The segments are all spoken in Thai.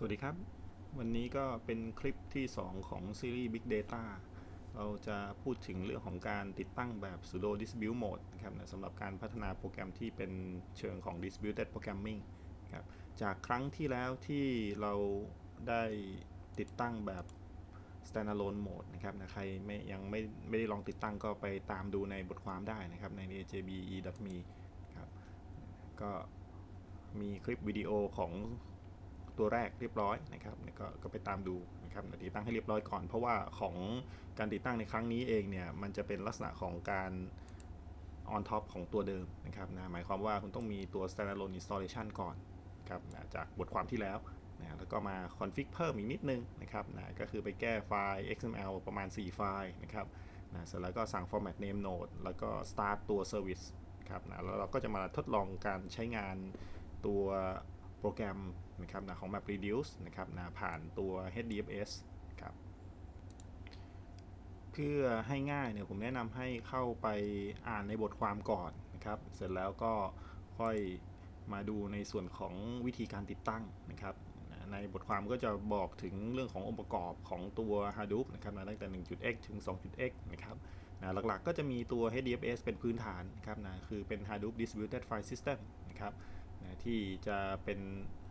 สวัสดีครับ วันนี้ก็เป็นคลิปที่ 2 ของซีรีส์ Big Data เราจะพูดถึงเรื่องของการติดตั้งแบบ pseudo distribute mode นะครับสำหรับการพัฒนาโปรแกรมที่เป็นเชิงของ distributed programming ครับจากครั้งที่แล้วที่เราได้ติดตั้งแบบ standalone mode นะครับนะใครไม่ยังไม่ไม่ได้ลองติดตั้งก็ไปตามดูในบทความได้นะครับใน ajbe.me ครับก็มีคลิปวิดีโอของ ตัวแรกเรียบร้อยนะครับก็ก็ไปตามดูนะครับติดตั้งให้เรียบร้อยก่อน เพราะว่าของการติดตั้งในครั้งนี้เองเนี่ยมันจะเป็นลักษณะของการ on top ของตัวเดิมนะครับนะหมายความว่าคุณต้องมีตัว standalone installation ก่อนครับนะจากบทความที่แล้วนะแล้วก็มา config เพิ่มอีกนิดนึงนะครับนะก็คือไปแก้ไฟล์ XML ประมาณ 4 ไฟล์นะครับนะเสร็จแล้วก็สั่ง format name node แล้วก็ start ตัว service ครับนะแล้วเราก็จะมาทดลองการใช้งานตัวโปรแกรม นะครับนะของ map reduce นะครับนะผ่านตัว HDFS ครับเพื่อให้ง่ายเนี่ยผมแนะนำให้เข้าไปอ่านในบทความก่อนนะครับ เสร็จแล้วก็ค่อยมาดูในส่วนของวิธีการติดตั้งนะครับ ในบทความก็จะบอกถึงเรื่องขององค์ประกอบของตัว Hadoop นะครับนะตั้งแต่ 1.x ถึง 2.x นะครับนะหลักๆก็จะมีตัว HDFS เป็นพื้นฐานนะครับนะคือเป็น Hadoop Distributed File System นะครับนะที่จะเป็น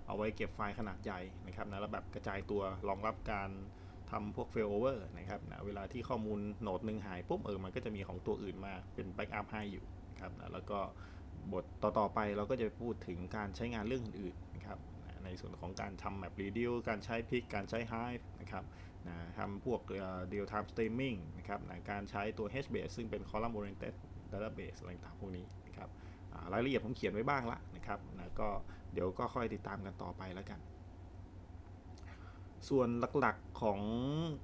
เอาไว้เก็บไฟล์ขนาดใหญ่นะครับนะแล้วแบบกระจายตัวรองรับการทำพวก failover นะครับนะเวลาที่ข้อมูลโหนดหนึ่งหายปุ๊บเออมันก็จะมีของตัวอื่นมาเป็น backup ให้อยู่นะครับนะแล้วก็บทต่อๆไปเราก็จะพูดถึงการใช้งานเรื่องอื่นนะครับนะในส่วนของการทำ map reduce การใช้ pick การใช้ hive นะครับนะทำพวกเอ่อ real time streaming นะครับนะการใช้ตัว HBase ซึ่งเป็น column oriented database อะไรต่างพวกนี้ รายละเอียดผมเขียนไว้บ้างละนะครับนะก็เดี๋ยวก็ค่อยติดตามกันต่อไปแล้วกัน ส่วนหลักๆของ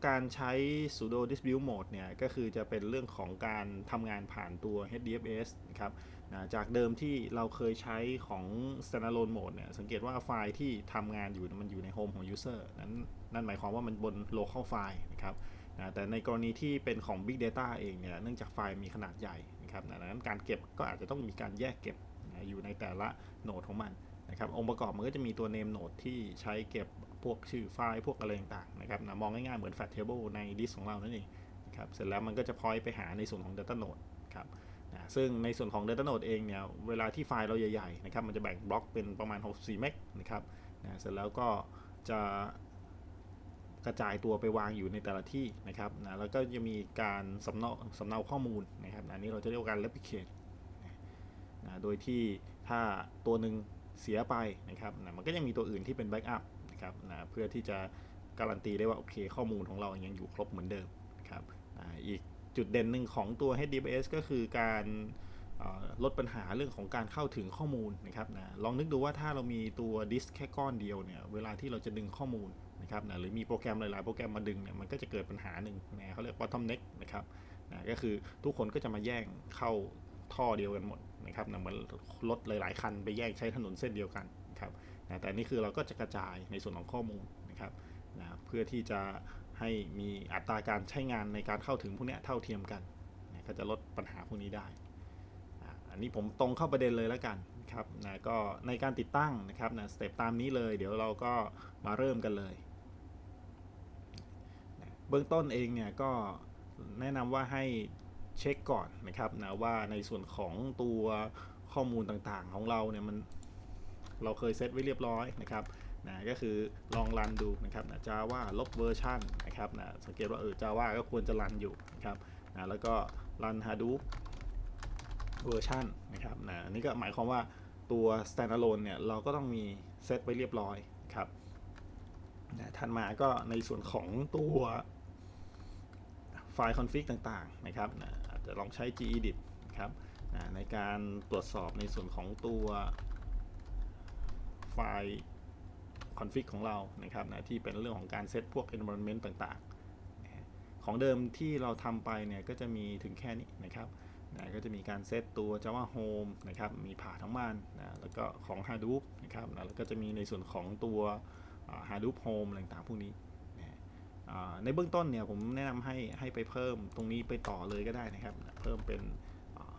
การใช้ Sudo distribute mode เนี่ย ก็คือจะเป็นเรื่องของการทำงานผ่านตัว HDFS นะครับนะจากเดิมที่เราเคยใช้ของ standalone mode เนี่ย สังเกตว่าไฟล์ที่ทำงานอยู่มันอยู่ใน home ของ user นั้นนั่นหมายความว่ามันบน local file นะครับนะแต่ในกรณีที่เป็นของ big data เองเนี่ย เนื่องจากไฟล์มีขนาดใหญ่ นะครับดังนั้นการเก็บก็อาจจะต้องมีการแยกเก็บอยู่ในแต่ละโหนดของมันนะครับองค์ประกอบมันก็จะมีตัว name node ที่ใช้เก็บพวกชื่อไฟล์พวกอะไรต่างๆนะครับนะมองง่ายๆเหมือน fat table ในดิสของเรานั่นเองนะครับเสร็จแล้วมันก็จะ point ไปหาในส่วนของ data node ครับนะซึ่งในส่วนของ data node เองเนี่ยเวลาที่ไฟล์เราใหญ่ๆนะครับมันจะแบ่งบล็อกเป็นประมาณ64เมกนะครับนะเสร็จแล้วก็จะ กระจายตัวไปวางอยู่ในแต่ละที่นะครับนะแล้วก็จะมีการสำเนาสำเนาข้อมูลนะครับอันนี้เราจะเรียกว่าการ replicate นะโดยที่ถ้าตัวหนึ่งเสียไปนะครับนะมันก็ยังมีตัวอื่นที่เป็นแบ็กอัพนะครับนะเพื่อที่จะการันตีได้ว่าโอเคข้อมูลของเรายังอยู่ครบเหมือนเดิมนะครับนะอีกจุดเด่นหนึ่งของตัว HDFS ก็คือการลดปัญหาเรื่องของการเข้าถึงข้อมูลนะครับนะลองนึกดูว่าถ้าเรามีตัวดิสแค่ก้อนเดียวเนี่ยเวลาที่เราจะดึงข้อมูล นะครับนะหรือมีโปรแกรมหลายๆ โปรแกรมมาดึงเนี่ยมันก็จะเกิดปัญหาหนึ่งนะเขาเรียก bottleneck นะครับนะก็คือทุกคนก็จะมาแย่งเข้าท่อเดียวกันหมดนะครับนะเหมือนรถหลาย ๆ คันไปแย่งใช้ถนนเส้นเดียวกันนะครับนะแต่นี่คือเราก็จะกระจายในส่วนของข้อมูลนะครับนะเพื่อที่จะให้มีอัตราการใช้งานในการเข้าถึงพวกนี้เท่าเทียมกันนะก็จะลดปัญหาพวกนี้ได้ อันนี้ผมตรงเข้าประเด็นเลยแล้วกันครับนะก็ในการติดตั้งนะครับนะสเต็ปตามนี้เลย เดี๋ยวเราก็มาเริ่มกันเลย บื้องต้นเองเนี่ยก็แนะนำว่าให้เช็คก่อนนะครับนะว่าในส่วนของตัวข้อมูลต่างๆของเราเนี่ยมันเราเคยเซตไว้เรียบร้อยนะครับนะก็คือลองรันดูนะครับนะ Java ลบเวอร์ชันนะครับนะสังเกตว่าเออ Java ก็ควรจะรันอยู่นะครับนะแล้วก็รัน Hadoop เวอร์ชันนะครับนะอันนี้ก็หมายความว่าตัว standalone เนี่ยเราก็ต้องมีเซตไว้เรียบร้อยครับนะถัดมาก็ในส่วนของตัว ไฟล์ config ต่างๆนะครับนะอาจจะลองใช้ gedit นะครับนะในการตรวจสอบในส่วนของตัวไฟล์ config ของเรานะครับนะที่เป็นเรื่องของการเซตพวก environment ต่างๆ ของเดิมที่เราทำไปเนี่ยก็จะมีถึงแค่นี้นะครับนะก็จะมีการเซตตัว Java Home นะครับ มีผ่าทั้งบ้านนะ แล้วก็ของ Hadoop นะครับนะแล้วก็จะมีในส่วนของตัว Hadoop Home อะไรต่างๆพวกนี้ ในเบื้องต้นเนี่ยผมแนะนำให้ให้ไปเพิ่มตรงนี้ไปต่อเลยก็ได้นะครับ เพิ่มเป็นอ่า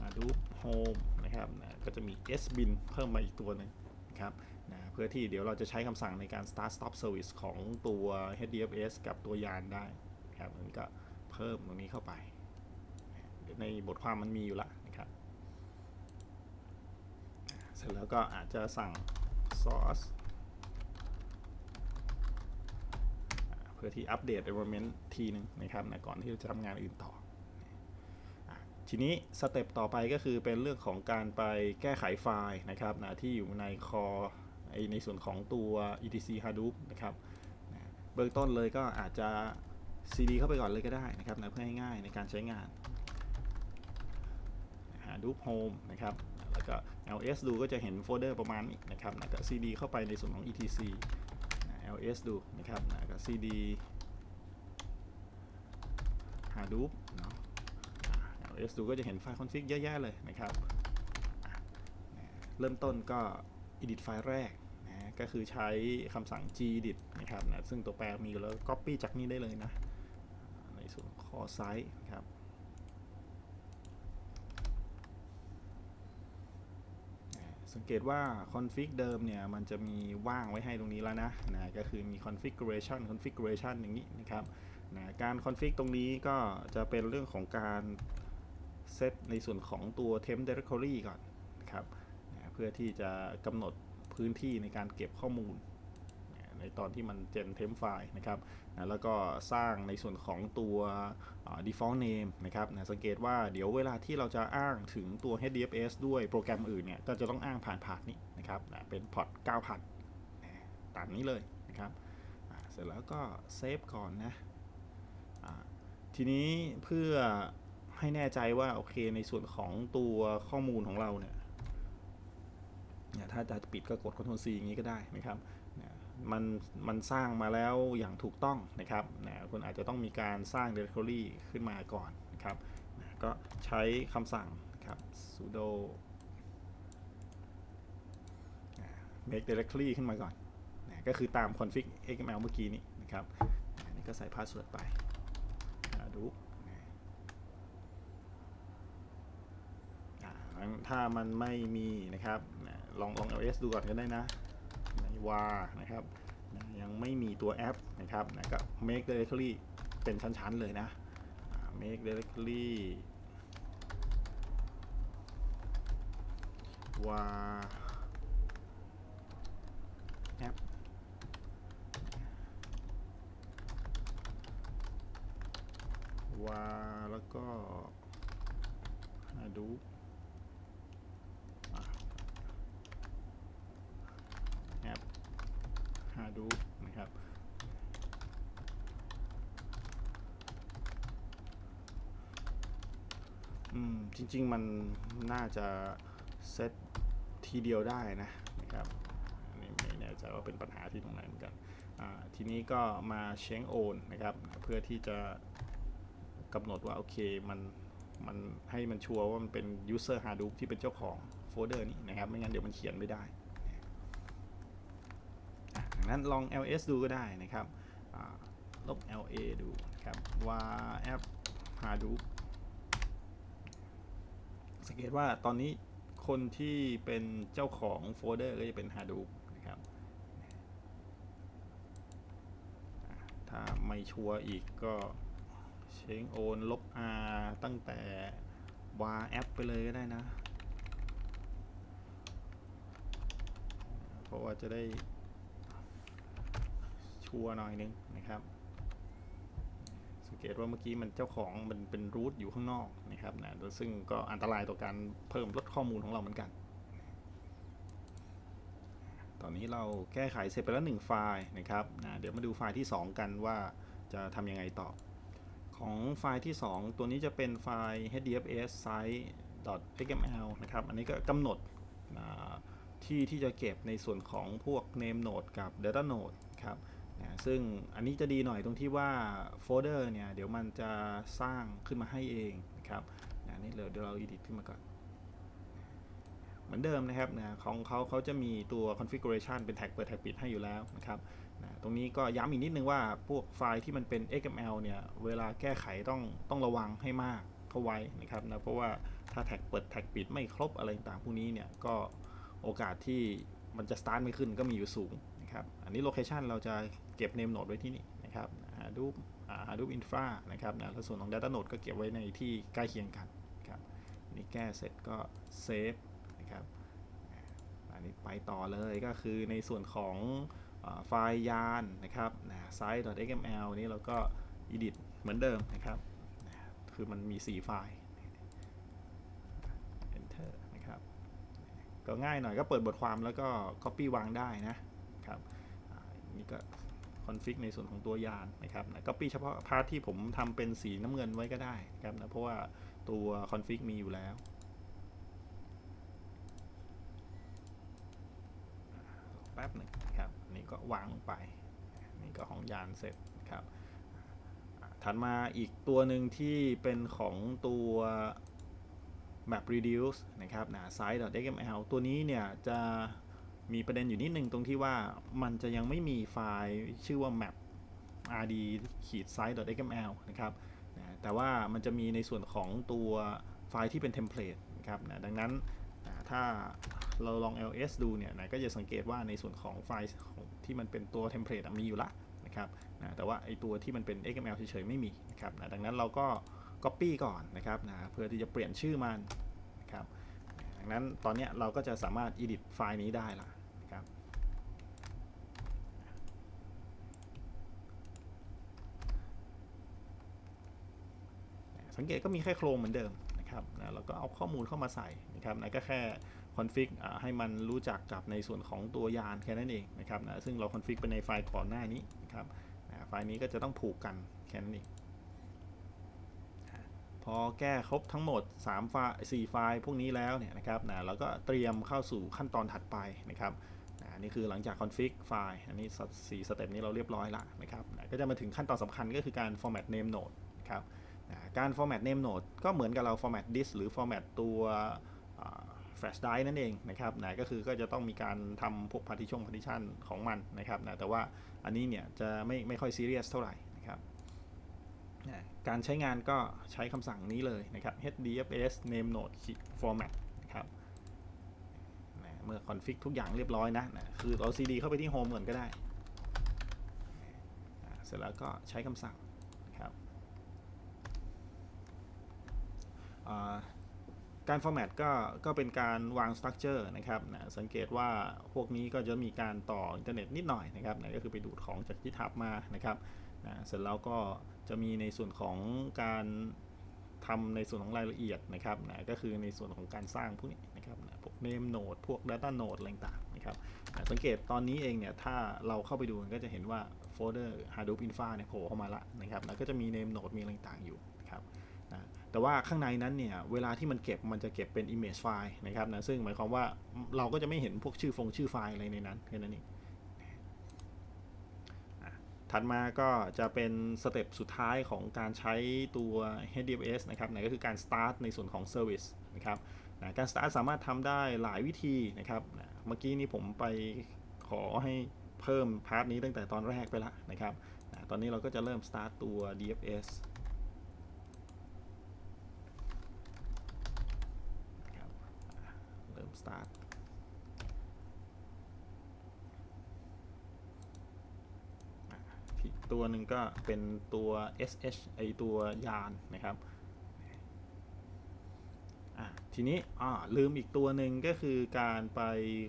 Hadoop Home นะครับนะก็จะมี sbin เพิ่มมาอีกตัวหนึ่งนะครับนะเพื่อที่เดี๋ยวเราจะใช้คำสั่งในการ start stop service ของตัว HDFS กับตัวยานได้ครับมันก็เพิ่มตรงนี้เข้าไป ในบทความมันมีอยู่ละนะครับ เสร็จแล้วก็อาจจะสั่ง source เพื่อที่อัปเดต environment ทีหนึ่งนะครับนะก่อนที่เราจะทำงานอื่นต่อ ทีนี้สเต็ปต่อไปก็คือเป็นเรื่องของการไปแก้ไขไฟล์นะครับนะที่อยู่ในคอในส่วนของตัว etc hadoop นะครับนะเบื้องต้นเลยก็อาจจะ cd เข้าไปก่อนเลยก็ได้นะครับนะเพื่อให้ง่ายในการใช้งาน hadoop home นะครับ แล้วก็ ls ดูก็จะเห็นโฟลเดอร์ประมาณนี้นะครับนะก็ cd เข้าไปในส่วนของ etc นะ ls ดูนะครับนะก็ cd hadoop เนาะ LS ดูก็จะเห็นไฟล์คอนฟิกเยอะแยะเลยนะครับอะเริ่มต้นก็ edit ไฟล์แรกนะก็คือใช้คำสั่ง gedit นะครับนะซึ่งตัวแปรมีอยู่แล้ว copy จากนี้ได้เลยนะ ในส่วนของ core site นะครับอะ สังเกตว่า config เดิมเนี่ยมันจะมีว่างไว้ให้ตรงนี้แล้วนะนะก็คือมี configuration configuration อย่างนี้นะครับนะการ config ตรงนี้ก็จะเป็นเรื่องของการเซตในส่วนของตัว temp directory ก่อนนะครับนะเพื่อที่จะกำหนดพื้นที่ในการเก็บข้อมูล ในตอนที่มัน gen temp file นะครับนะแล้วก็สร้างในส่วนของตัว default name นะครับนะสังเกตว่าเดี๋ยวเวลาที่เราจะอ้างถึงตัว HDFS ด้วยโปรแกรมอื่นเนี่ยก็จะต้องอ้างผ่านพาร์ทนี้นะครับนะเป็นพอร์ต9,000นะตามนี้เลยนะครับเสร็จแล้วก็เซฟก่อนนะทีนี้เพื่อให้แน่ใจว่าโอเคในส่วนของตัวข้อมูลของเราเนี่ยถ้าจะปิดก็กด Ctrl C อย่างนี้ก็ได้นะครับ มันมันสร้างมาแล้วอย่างถูกต้องนะครับนะคุณอาจจะต้องมีการสร้าง directory ขึ้นมาก่อนนะครับนะก็ใช้คำสั่งครับ sudo make directory ขึ้นมาก่อนนะก็คือตาม config xml เมื่อกี้นี้นะครับอันนี้ก็ใส่ password ไปดูถ้ามันไม่มีนะครับนะลองลอง ls ดูก่อนก็ได้นะ นว่านะครับยังไม่มีตัวแอปนะครับนะก็ make directory เป็นชั้น ๆ เลยนะ make directory ว่าแอปว่าแล้วก็ Hadoop แอป Hadoop นะครับ อืม จริง ๆ มันน่าจะเซตทีเดียวได้นะนะครับนนี้ไม่แน่ใจว่าเป็นปัญหาที่ตรงไหนเหมือนกันทีนี้ก็มาเช็งโอนนะครับ เพื่อที่จะกำหนดว่า โอเคมันมันให้มันชัวร์ว่ามันเป็น user Hadoop ที่เป็นเจ้าของโฟลเดอร์นี้นะครับ ไม่งั้นเดี๋ยวมันเขียนไม่ได้ดังนั้นลอง ls ดูก็ได้นะครับลบ la ดูนะครับว่าแอป Hadoop สังเกตว่าตอนนี้คนที่เป็นเจ้าของโฟลเดอร์ก็จะเป็น Hadoop นะครับ ถ้าไม่ชัวร์อีกก็เช็งโอนลบ r ตั้งแต่วาแอปไปเลยก็ได้นะ เพราะว่าจะได้ชัวร์หน่อยนึงนะครับ เกตว่าเมื่อกี้มันเจ้าของมันเป็นรูทอยู่ข้างนอกนะครับนะซึ่งก็อันตรายต่อการเพิ่มลดข้อมูลของเราเหมือนกัน ตอนนี้เราแก้ไขเสร็จไปแล้วหนึ่งไฟล์นะครับนะเดี๋ยวมาดูไฟล์ที่ 2 กันว่าจะทำยังไงต่อ ของไฟล์ที่ 2 ตัวนี้จะเป็นไฟล์ hdfs site xml นะครับ อันนี้ก็กำหนดที่ที่จะเก็บในส่วนของพวก name node กับ data node ครับ นะซึ่งอันนี้จะดีหน่อยตรงที่ว่าโฟลเดอร์เนี่ยเดี๋ยวมันจะสร้างขึ้นมาให้เองนะครับนะนี่เดี๋ยวเรา edit ขึ้นมาก่อน เหมือนเดิมนะครับนะของเขาเขาจะมีตัว configuration เป็นแท็กเปิดแท็กปิดให้อยู่แล้วนะครับนะตรงนี้ก็ย้ำอีกนิดนึงว่าพวกไฟล์ที่มันเป็น XML เนี่ยเวลาแก้ไขต้องต้องระวังให้มากเข้าไว้นะครับนะเพราะว่าถ้าแท็กเปิดแท็กปิดไม่ครบอะไรต่างๆพวกนี้เนี่ยก็โอกาสที่มันจะสตาร์ทไม่ขึ้นก็มีอยู่สูง นะครับอันนี้โลเคชันเราจะเก็บเนมโนดไว้ที่นี่นะครับ Hadoop อ่า Hadoop Infra นะครับนะแล้วส่วนของ Data Node ก็เก็บไว้ในที่ใกล้เคียงกันครับนี่แก้เสร็จก็เซฟนะครับอันนี้ไปต่อเลยก็คือในส่วนของไฟล์ยานนะครับนะ site.xml นี่เราก็ edit เหมือนเดิมนะครับ คือมันมี 4 ไฟล์ enter นะครับ ก็ง่ายหน่อยก็เปิดบทความแล้วก็ copy วางได้นะ ครับนี่ก็ config ในส่วนของตัวยานนะครับนะ copy เฉพาะพาร์ทที่ผมทำเป็นสีน้ำเงินไว้ก็ได้นะครับนะเพราะว่าตัว config มีอยู่แล้วแป๊บหนึ่งครับนี่ก็วางลงไปนี่ก็ของยานเสร็จครับถัดมาอีกตัวหนึ่งที่เป็นของตัว map reduce นะครับนะ site.xml ตัวนี้เนี่ยจะ มีประเด็นอยู่นิดนึงตรงที่ว่ามันจะยังไม่มีไฟล์ชื่อว่า map rd ขีด site.xml นะครับนะแต่ว่ามันจะมีในส่วนของตัวไฟล์ที่เป็นเทมเพลตนะครับนะดังนั้นนะถ้าเราลอง ls ดูเนี่ยนะก็จะสังเกตว่าในส่วนของไฟล์ที่มันเป็นตัวเทมเพลตมีอยู่ละนะครับนะแต่ว่าไอตัวที่มันเป็น xml เฉยๆไม่มีนะครับนะดังนั้นเราก็ Copy ก่อนนะครับนะเพื่อที่จะเปลี่ยนชื่อมัน ดังนั้นตอนนี้เราก็จะสามารถ edit ไฟล์นี้ได้ละครับสังเกตก็มีแค่โครงเหมือนเดิมนะครับนะแล้วก็เอาข้อมูลเข้ามาใส่นะครับนะก็แค่ config อ่าให้มันรู้จักกับในส่วนของตัวยานแค่นั้นเองนะครับนะซึ่งเรา config ไปในไฟล์ก่อนหน้านี้นะครับนะไฟล์นี้ก็จะต้องผูกกันแค่นั้นเอง พอแก้ครบทั้งหมด3ไฟล์4ไฟล์พวกนี้แล้วเนี่ยนะครับนะเราก็เตรียมเข้าสู่ขั้นตอนถัดไปนะครับนะนี่คือหลังจาก config ไฟล์อันนี้4สเต็ปนี้เราเรียบร้อยละนะครับนะก็จะมาถึงขั้นตอนสำคัญก็คือการ format name node นะครับนะการ format name node ก็เหมือนกับเรา format disk หรือ format ตัว flash drive นั่นเองนะครับนะก็คือก็จะต้องมีการทำพวก partition partition ของมันนะครับนะแต่ว่าอันนี้เนี่ยจะไม่ไม่ค่อย serious เท่าไหร่นะครับนะ การใช้งานก็ใช้คำสั่งนี้เลยนะครับ hdfs name node format นะครับนะเมื่อ config ทุกอย่างเรียบร้อยนะนะคือเอา cd เข้าไปที่ home ก่อนก็ได้ เสร็จแล้วก็ใช้คำสั่งนะครับการ format ก็ก็เป็นการวาง structure นะครับนะสังเกตว่าพวกนี้ก็จะมีการต่ออินเทอร์เน็ตนิดหน่อยนะครับนะก็คือไปดูดของจาก GitHub มานะครับ นะเสร็จแล้วก็จะมีในส่วนของการทำในส่วนของรายละเอียดนะครับนะก็คือในส่วนของการสร้างพวกนี้นะครับนะพวก name node พวก data node อะไรต่างนะครับนะสังเกตตอนนี้เองเนี่ยถ้าเราเข้าไปดูก็จะเห็นว่าโฟลเดอร์ Hadoop Infra เนี่ยโผล่เข้ามาละนะครับนะก็จะมี name node มีอะไรต่างอยู่นะครับนะแต่ว่าข้างในนั้นเนี่ยเวลาที่มันเก็บมันจะเก็บเป็น image file นะครับนะซึ่งหมายความว่าเราก็จะไม่เห็นพวกชื่อฟงชื่อไฟล์อะไรในนั้นแค่นั้นเอง ถัดมาก็จะเป็นสเต็ปสุดท้ายของการใช้ตัว HDFS นะครับนั่นก็คือการ start ในส่วนของ Service นะครับนะการ start สามารถทำได้หลายวิธีนะครับนะเมื่อกี้นี้ผมไปขอให้เพิ่มพาร์ทนี้ตั้งแต่ตอนแรกไปละนะครับนะตอนนี้เราก็จะเริ่ม start ตัว DFS เริ่ม start อีก ตัวหนึ่งก็เป็นตัว SH ไอตัวยานนะครับทีนี้ลืมอีกตัวหนึ่งก็คือการไป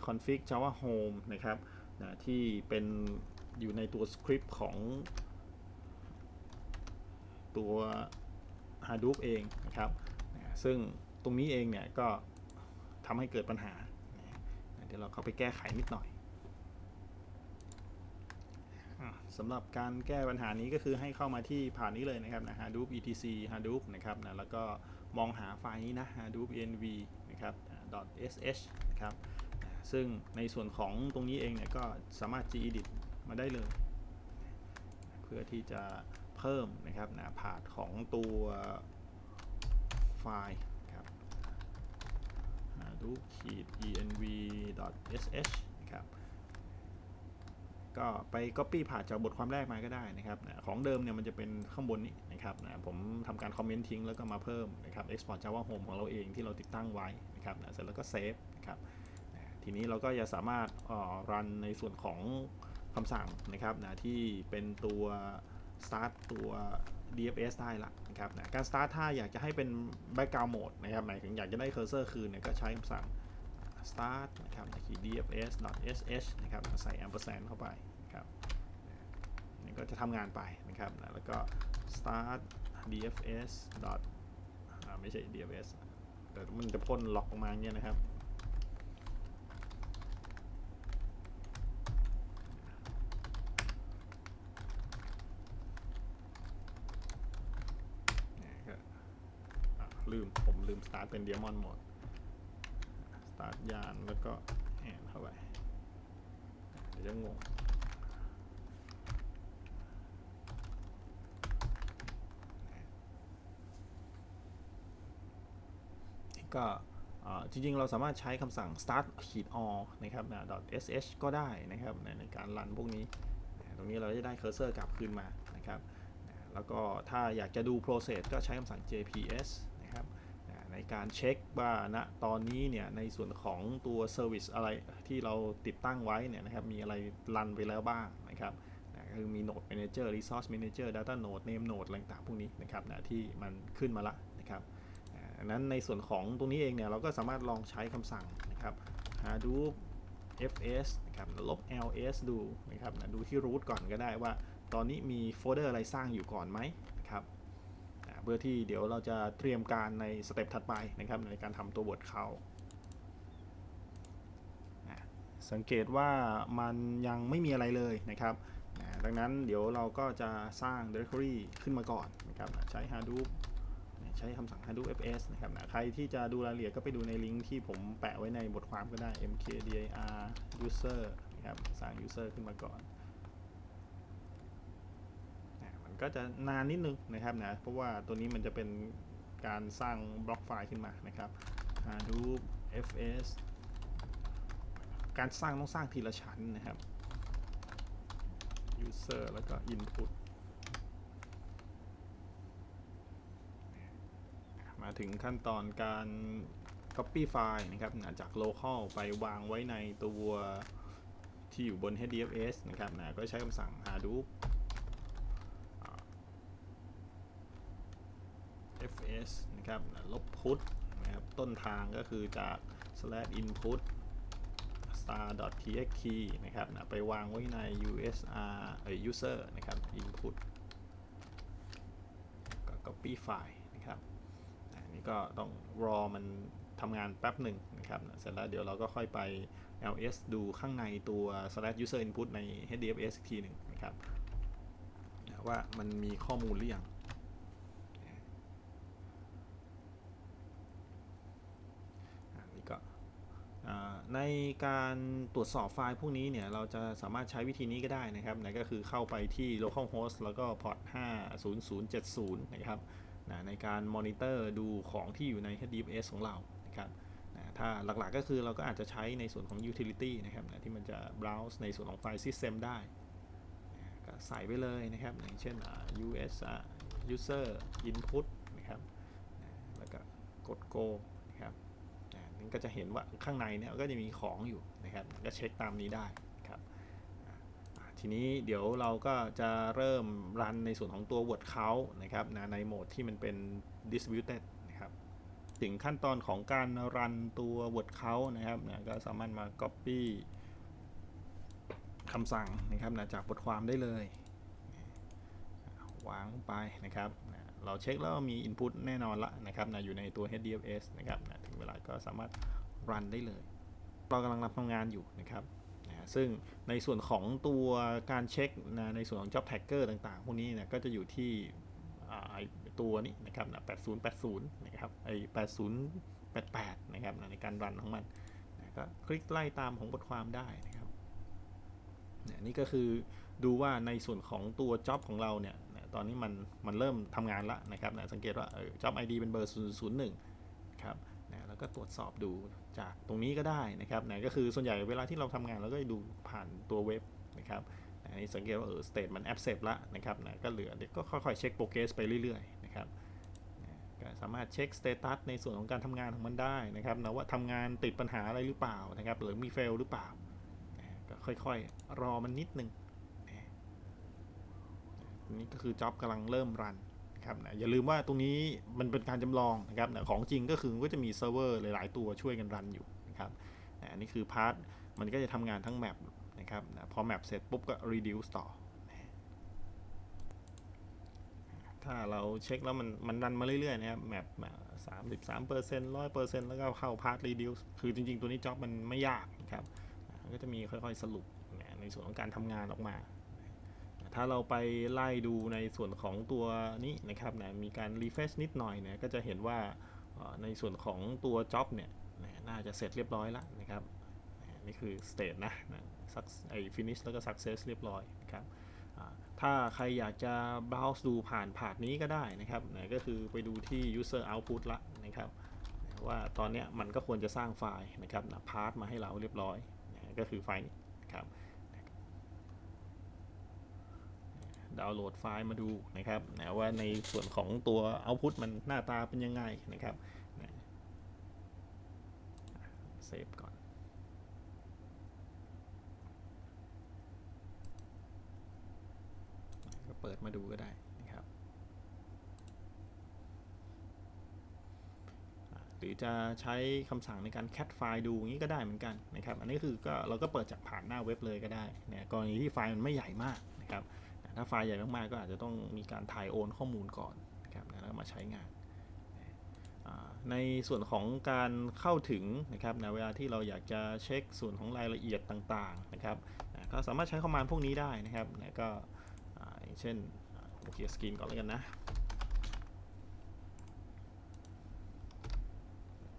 config java home นะครับนะที่เป็นอยู่ในตัวสคริปต์ของตัว Hadoop เองนะครับนะซึ่งตรงนี้เองเนี่ยก็ทำให้เกิดปัญหานะเดี๋ยวเราเข้าไปแก้ไขนิดหน่อย อะ สำหรับการแก้ปัญหานี้ก็คือให้เข้ามาที่ผ่านนี้เลยนะครับนะ Hadoop etc Hadoop นะครับนะแล้วก็มองหาไฟล์นี้นะ Hadoop env นะครับ .sh นะครับซึ่งในส่วนของตรงนี้เองเนี่ยก็สามารถ gedit มาได้เลย เพื่อที่จะเพิ่มนะครับนะพาดของตัวไฟล์นะครับ hadoop env sh นะครับ ก็ไป Copy ผ่านจากบทความแรกมาก็ได้นะครับของเดิมเนี่ยมันจะเป็นข้างบนนี้นะครับนะผมทำการคอมเมนต์ทิ้งแล้วก็มาเพิ่มนะครับ Export Java Home ของเราเองที่เราติดตั้งไว้นะครับนะเสร็จแล้วก็เซฟนะครับนะทีนี้เราก็จะสามารถรันในส่วนของคำสั่งนะครับนะที่เป็นตัว start ตัว DFS ได้ละนะครับนะการ start ถ้าอยากจะให้เป็น background mode นะครับหมายถึงอยากจะได้ cursor คืนเนี่ยก็ใช้คำสั่ง start นะครับขีด dfs.sh นะครับใส่ ampersand เข้าไปนะครับนี่ก็จะทำงานไปนะครับนะแล้วก็ start dfs. ไม่ใช่ dfs แต่มันจะพ่นล็อกออกมาเงี้ยนะครับนี่ก็ลืม ผมลืม start เป็น diamond mode าร์ทยานแล้วก็แอนเข้าไปเดี๋ยวจะงงก็จริงๆ เราสามารถใช้คำสั่ง start ขีด all นะครับ .sh ก็ได้นะครับในการรันพวกนี้ ตรงนี้เราจะได้เคอร์เซอร์กลับคืนมานะครับ แล้วก็ถ้าอยากจะดู process ก็ใช้คำสั่ง jps ในการเช็คว่าณตอนนี้เนี่ยในส่วนของตัว service อะไรที่เราติดตั้งไว้เนี่ยนะครับมีอะไรรันไปแล้วบ้างนะครับนะคือมี node manager resource manager data node name node อะไรต่างๆพวกนี้นะครับนะที่มันขึ้นมาละนะครับนั้นในส่วนของตรงนี้เองเนี่ยเราก็สามารถลองใช้คำสั่งนะครับ hadoop fs นะครับลบ ls ดูนะครับนะดูที่ root ก่อนก็ได้ว่า ตอนนี้มีโฟลเดอร์อะไรสร้างอยู่ก่อนไหม เพื่อที่เดี๋ยวเราจะเตรียมการในสเต็ปถัดไปนะครับในการทำตัวบทเขาอ่าสังเกตว่ามันยังไม่มีอะไรเลยนะครับดังนั้นเดี๋ยวเราก็จะสร้าง directory ขึ้นมาก่อนนะครับใช้ hadoop ใช้คำสั่ง hadoop fs นะครับนะใครที่จะดูรายละเอียดก็ไปดูในลิงก์ที่ผมแปะไว้ในบทความก็ได้ mkdir user นะครับสร้าง user ขึ้นมาก่อนนะมัน ก็จะนานนิดนึงนะครับนะเพราะว่าตัวนี้มันจะเป็นการสร้างบล็อกไฟล์ขึ้นมานะครับ hadoop fs การสร้างต้องสร้างทีละชั้นนะครับ user แล้วก็ input มาถึงขั้นตอนการ copy ไฟล์นะครับนะจาก local ไปวางไว้ในตัวที่อยู่บน HDFS นะครับนะก็ใช้คำสั่ง hadoop อ่า s นะครับลบ put นะครับต้นทางก็คือจาก slash input star.txt นะครับนะไปวางไว้ใน usr เอ่ย user นะครับ input ก็ copy ไฟล์นะครับอันนี้ก็ต้องรอมันทำงานแป๊บหนึ่งนะครับ เสร็จแล้วเดี๋ยวเราก็ค่อยไป ls ดูข้างในตัว slash user input ใน hdfs อีกทีหนึ่งนะครับว่ามันมีข้อมูลหรือยังอันนี้ก็อ่า ในการตรวจสอบไฟล์พวกนี้เนี่ย เราจะสามารถใช้วิธีนี้ก็ได้นะครับนะก็คือเข้าไปที่ localhost แล้วก็ port 50070 นะครับนะในการมอนิเตอร์ดูของที่อยู่ใน HDFS ของเรานะครับนะถ้าหลักๆก็คือเราก็อาจจะใช้ในส่วนของ utility นะครับนะที่มันจะ browse ในส่วนของไฟล์ system ได้นะก็ใส่ไปเลยนะครับอย่างเช่น us user input นะครับนะแล้วก็กด go นะครับ ก็จะเห็นว่าข้างในเนี่ยก็จะมีของอยู่นะครับก็เช็คตามนี้ได้ครับทีนี้เดี๋ยวเราก็จะเริ่มรันในส่วนของตัว word count นะครับนะในโหมดที่มันเป็น distributed นะครับถึงขั้นตอนของการรันตัว word count นะครับนะก็สามารถมา copy คำสั่งนะครับนะจากบทความได้เลยวางลงไปนะครับนะเราเช็คแล้วมี input แน่นอนละนะครับนะอยู่ในตัว HDFS นะครับนะถึงเวลา ก็สามารถรันได้เลย เรากำลังรับทำงานอยู่นะครับนะซึ่งในส่วนของตัวการเช็คนะในส่วนของ job tagger ต่างๆ พวกนี้นก็จะอยู่ที่ตัวนี้นะครับนะ8080 นะครับ ไอ8088 นะครับนะในการรันของมันนะก็คลิกไล่ตามของบทความได้นะครับนะนี่ก็คือดูว่าในส่วนของตัว job ของเราเนี่ยนะตอนนี้มันมันเริ่มทำงานแล้วนะครับนะสังเกตว่า job ID เป็นเบอร์ 001นะครับ แล้วก็ตรวจสอบดูจากตรงนี้ก็ได้นะครับนะก็คือส่วนใหญ่เวลาที่เราทำงานเราก็จะดูผ่านตัวเว็บนะครับอันนี้สังเกตว่าเออสเตทมันแอ c เซ t ละนะครับนะก็เหลือเดี๋ยวก็ค่อยๆเช็คโปรเกรสไปเรื่อยๆนะครับก็สามารถเช็คสเตตัสในส่วนของการทำงานของมันได้นะครับนะว่าทำงานติดปัญหาอะไรหรือเปล่านะครับหรือมีเฟลหรือเปล่าก็ค่อยๆ รอมันนิดนึงนี่ก็คือจ็อบกำลังเริ่มรัน นะครับนะอย่าลืมว่าตรงนี้มันเป็นการจำลองนะครับนะของจริงก็คือก็จะมีเซิร์ฟเวอร์หลาย ๆ ตัวช่วยกันรันอยู่นะครับนะอันนี้คือพาร์ทมันก็จะทำงานทั้งแมปนะครับนะพอแมปเสร็จปุ๊บก็ reduce ต่อ ถ้าเราเช็คแล้วมันมันรันมาเรื่อย ๆ นะครับแมปสามสิบสามเปอร์เซ็นต์ร้อยเปอร์เซ็นต์แล้วก็เข้าพาร์ทรีดิวคือจริง ๆ ตัวนี้จ็อบมันไม่ยากนะครับก็จะมีค่อย ๆ สรุปนะในส่วนของการทำงานออกมา ถ้าเราไปไล่ดูในส่วนของตัวนี้นะครับนะมีการรีเฟชนิดหน่อยเนี่ยก็จะเห็นว่าในส่วนของตัวจ็อบเนี่ยนะน่าจะเสร็จเรียบร้อยแล้วนะครับนี่คือสเตทนะนะ suc- ไอ้ finish แล้วก็ success เรียบร้อยครับถ้าใครอยากจะ browse ดูผ่านผ่านนี้ก็ได้นะครับนะก็คือไปดูที่ user output ละนะครับว่าตอนเนี้ยมันก็ควรจะสร้างไฟล์นะครับนะพาร์ทมาให้เราเรียบร้อยนะก็คือไฟล์นี้นครับ ดาวน์โหลดไฟล์มาดูนะครับนะว่าในส่วนของตัว output มันหน้าตาเป็นยังไงนะครับเซฟก่อนก็เปิดมาดูก็ได้นะครับหรือจะใช้คำสั่งในการแค t ไฟล์ดูอย่างนี้ก็ได้เหมือนกันนะครับ อันนี้คือก็เราก็เปิดจากผ่านหน้าเว็บเลยก็ได้นะกรณีที่ไฟล์มันไม่ใหญ่มากนะครับ ถ้าไฟล์ใหญ่มาก ๆ ก็อาจจะต้องมีการถ่ายโอนข้อมูลก่อนนะครับแล้วมาใช้งาน ในส่วนของการเข้าถึงนะครับนะเวลาที่เราอยากจะเช็คส่วนของรายละเอียดต่างๆนะครับนะก็สามารถใช้ข้อมานพวกนี้ได้นะครับนะก็อย่างเช่นอ่าผมเคลียร์สกรีนก่อนแล้วกันนะ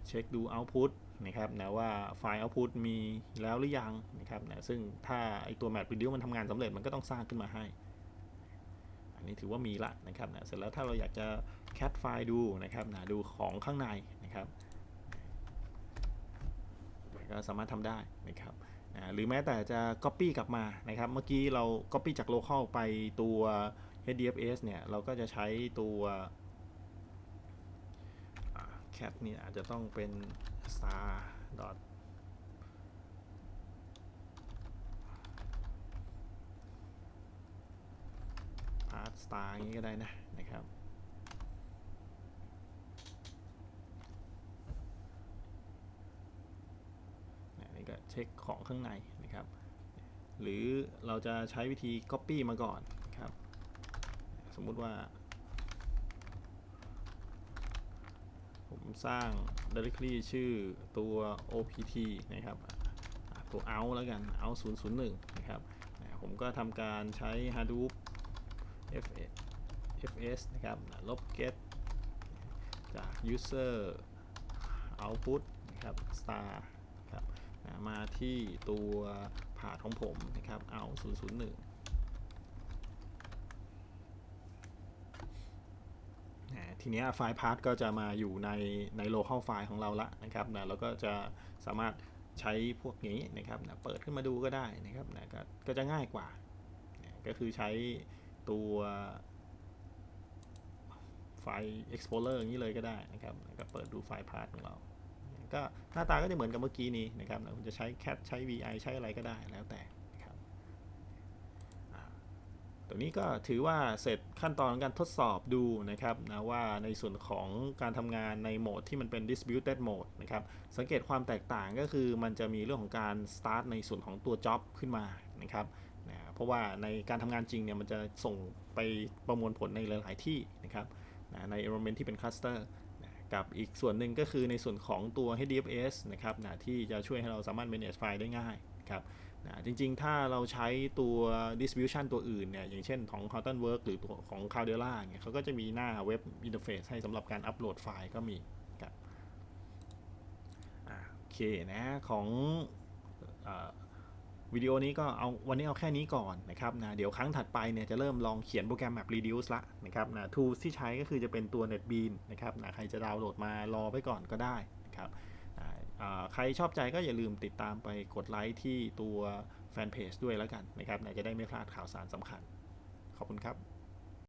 เช็คดู Output นะครับนะว่าไฟล์ Output มีแล้วหรือยังนะครับนะซึ่งถ้าไอตัว Map Reduce มันทำงานสำเร็จมันก็ต้องสร้างขึ้นมาให้ นนี้ถือว่ามีละนะครับนะเสร็จแล้วถ้าเราอยากจะ cat ไฟล์ดูนะครับนะดูของข้างในนะครับก็สามารถทำได้นะครับอ่าหรือแม้แต่จะ Copy กลับมานะครับ เมื่อกี้เรา Copy จาก Local ไปตัว HDFS เนี่ย เราก็จะใช้ตัว cat เนี่ยอาจจะต้องเป็น star dot part star อย่างนี้ก็ได้นะนะครับ นี่ก็เช็คของข้างในนะครับ หรือเราจะใช้วิธี Copy มาก่อนนะครับ สมมุติว่า ผมสร้าง directory ชื่อตัว opt นะครับ ตัว out แล้วกัน out 001 นะครับ ผมก็ทำการใช้ hadoop fs fs นะครับลบ get จาก user output นะครับ star นะครับนะมาที่ตัวผาของผมนะครับ เอา 001นะทีเนี้ยไฟล์พาร์ทก็จะมาอยู่ในใน local ไฟล์ของเราละนะครับนะแล้วก็จะสามารถใช้พวกนี้นะครับนะเปิดขึ้นมาดูก็ได้นะครับนะก็ก็จะง่ายกว่านะก็คือใช้ ตัวไฟล์ explorer อย่างนี้เลยก็ได้นะครับแล้วก็เปิดดูไฟล์พาร์ทของเรา ก็หน้าตาก็จะเหมือนกับเมื่อกี้นี้นะครับคุณจะใช้ cat ใช้ vi ใช้อะไรก็ได้แล้วแต่นะครับตัวนี้ก็ถือว่าเสร็จขั้นตอนการทดสอบดูนะครับนะว่าในส่วนของการทำงานในโหมดที่มันเป็น distributed mode นะครับ สังเกตความแตกต่างก็คือมันจะมีเรื่องของการ start ในส่วนของตัว job ขึ้นมานะครับ เพราะว่าในการทำงานจริงเนี่ยมันจะส่งไปประมวลผลในหลาย ๆ ที่นะครับนะใน environment ที่เป็น cluster กับอีกส่วนหนึ่งก็คือในส่วนของตัว HDFS นะครับนะที่จะช่วยให้เราสามารถ manage ไฟล์ได้ง่ายครับนะจริง ๆ ถ้าเราใช้ตัว distribution ตัวอื่นเนี่ย อย่างเช่นของ Hortonworks หรือตัวของ Cloudera เนี่ยเขาก็จะมีหน้าเว็บ interface ให้สำหรับการอัปโหลดไฟล์ก็มีครับโอเคนะ ของ วิดีโอนี้ก็เอาวันนี้เอาแค่นี้ก่อนนะครับนะเดี๋ยวครั้งถัดไปเนี่ยจะเริ่มลองเขียนโปรแกรม Map Reduce ละนะครับนะ tools ที่ใช้ก็คือจะเป็นตัว NetBean นะครับนะใครจะดาวน์โหลดมารอไปก่อนก็ได้นะครับอ่าใครชอบใจก็อย่าลืมติดตามไปกดไลค์ที่ตัวแฟนเพจด้วยแล้วกันนะครับนะจะได้ไม่พลาดข่าวสารสำคัญ ขอบคุณครับ